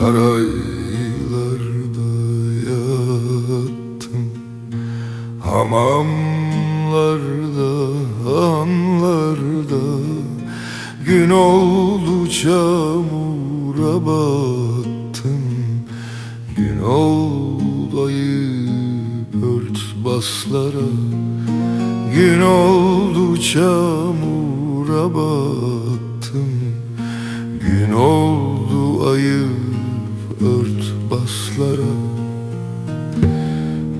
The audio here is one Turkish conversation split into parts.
Saraylarda yattım. Hamamlarda, hanlarda Gün oldu çamura battım. Gün oldu ayıp ört baslara. Gün oldu çamura battım. Gün oldu ayıp ört baslara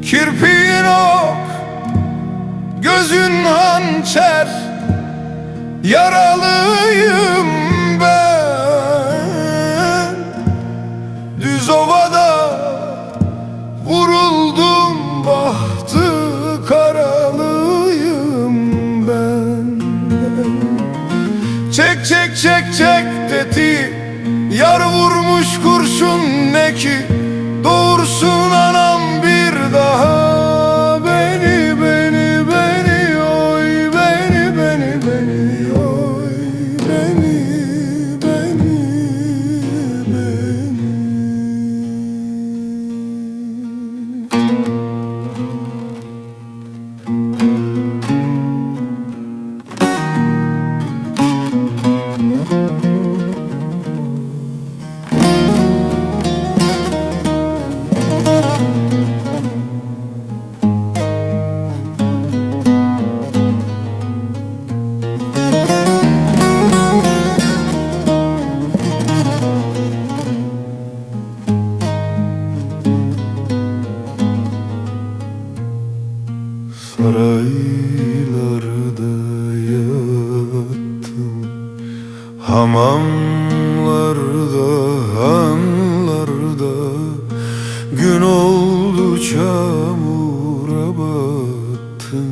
Kirpiğin ok Gözün hançer Yaralıyım ben. Düz ovada Vuruldum bahtı karalıyım ben. Çek çek çek çek dedi Yar vurmuş kurşun ne ki Saraylarda yattım. Hamamlarda, hanlarda. Gün oldu çamura battım.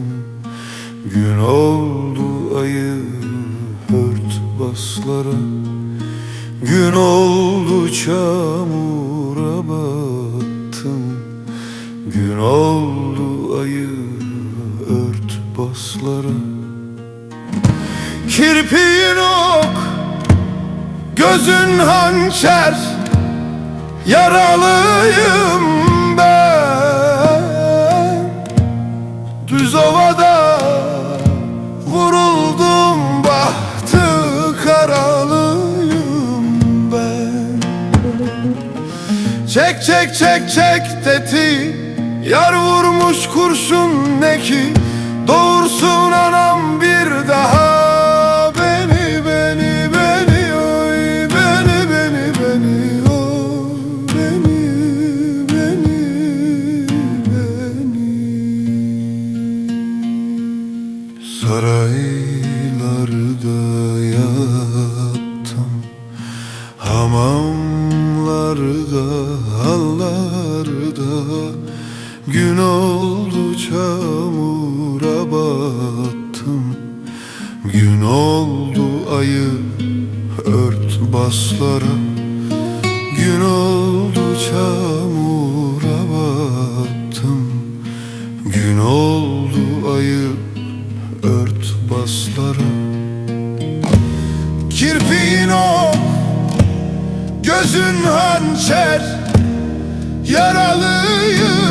Gün oldu ayı hört baslara. Gün oldu çamura battım. Gün oldu ayı ört baslara Kirpiğin ok Gözün hançer Yaralıyım ben. Düz ovada Vuruldum bahtı karalıyım ben. Çek çek çek çek teti Yar vurmuş kurşun ne ki? Doğursun anam bir daha. Beni beni beni oy Beni beni beni oy Beni beni beni. Saraylarda yattım. Hamamlarda, hallarda Gün oldu çamura battım. Gün oldu ayı ört baslara Gün oldu çamura battım. Gün oldu ayı ört baslara Kirpiğin ok Gözün hançer. Yaralıyım